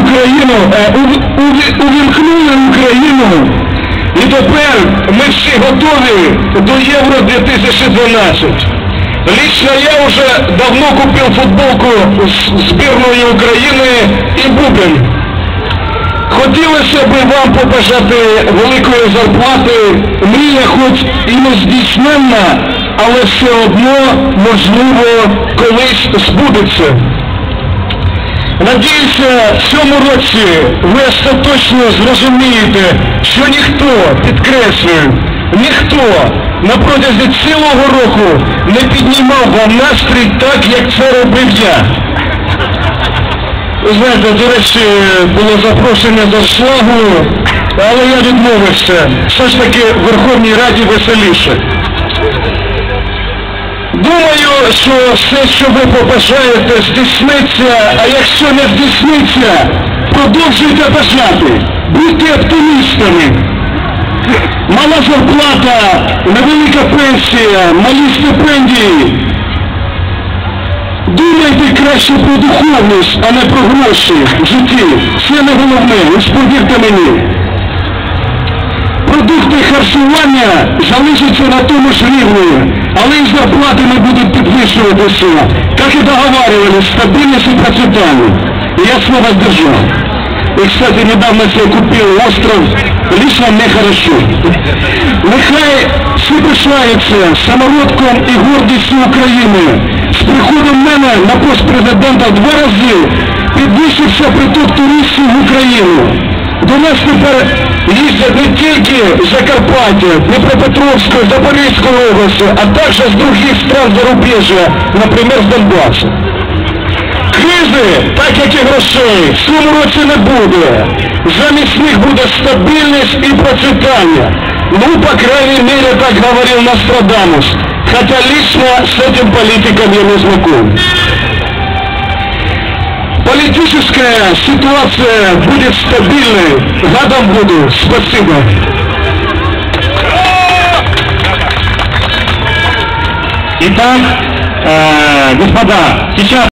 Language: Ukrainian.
Україну, е, ув- уві- увімкнули Україну. І тепер ми всі готові до Євро 2012. Лично я уже давно купил футболку з збірної України і Бубен. Хотілося б вам побажати великої зарплати, мрія хоч і не здійсненна, але все одно, можливо, колись збудеться. Надіюся, в цьому році ви остаточно зрозумієте, що ніхто, підкреслюю, ніхто на протязі цілого року не піднімав вам настрій так, як це робив я. Знаєте, до речі, було запрошення до шлагу, але я відмовився. Все ж таки в Верховній Раді веселіше. Думаю, що все, що ви побажаєте, здійсниться, а якщо не здійсниться, продовжуйте бажати. Будьте оптимістами. Мала зарплата, невелика пенсія, малі стипендії. Думайте краще про духовність, а не про гроші в житті. Це не головне, ось повірте мені. Продукти харчування залишаться на тому ж рівні, але і зарплати не будуть підвищуватися. Так і договаривались, стабильность и процветание. И я слово сдержал. И, кстати, недавно себе купил остров, лично мне хорошо. Нехай всі пишаються самородком і гордістю України. З приходом мене на пост президента два рази підвищився приток туристів нас тепер їздять не тільки з Закарпаття, Дніпропетровської, Запорізької області, а також з других стран зарубіжжя, наприклад, з Донбасу. Кризи, так як і грошей, в цьому році не буде. Замість них буде стабільність і процвітання. Ну, по крайней мере, так говорил Нострадамус. Хотя лично с этим политиком я не знаком. Политическая ситуация будет стабильной. Гадом буду. Спасибо. Итак, э, господа, сейчас